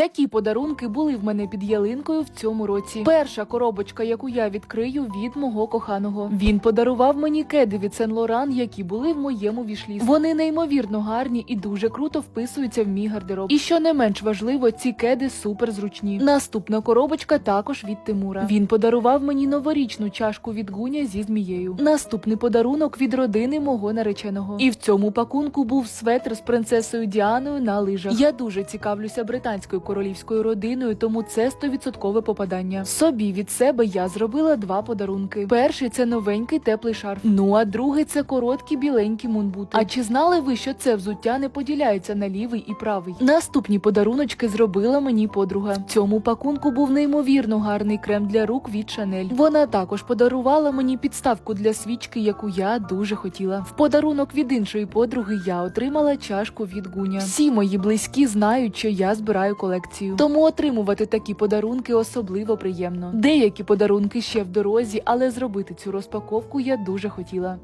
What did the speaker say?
Які подарунки були в мене під ялинкою в цьому році? Перша коробочка, яку я відкрию від мого коханого. Він подарував мені кеди від Сен Лоран, які були в моєму вішлі. Вони неймовірно гарні і дуже круто вписуються в мій гардероб. І що не менш важливо, ці кеди супер зручні. Наступна коробочка також від Тимура. Він подарував мені новорічну чашку від гуня зі змією. Наступний подарунок від родини мого нареченого. І в цьому пакунку був светр з принцесою Діаною на лижах. Я дуже цікавлюся британською королівською родиною, тому це 100% попадання. Собі від себе я зробила два подарунки. Перший це новенький теплий шарф. Ну а другий це короткі біленькі мунбути. А чи знали ви, що це взуття не поділяється на лівий і правий? Наступні подаруночки зробила мені подруга. В цьому пакунку був неймовірно гарний крем для рук від Шанель. Вона також подарувала мені підставку для свічки, яку я дуже хотіла. В подарунок від іншої подруги я отримала чашку від гуня. Всі мої близькі знають, що я збираю колекцію. Тому отримувати такі подарунки особливо приємно. Деякі подарунки ще в дорозі, але зробити цю розпаковку я дуже хотіла.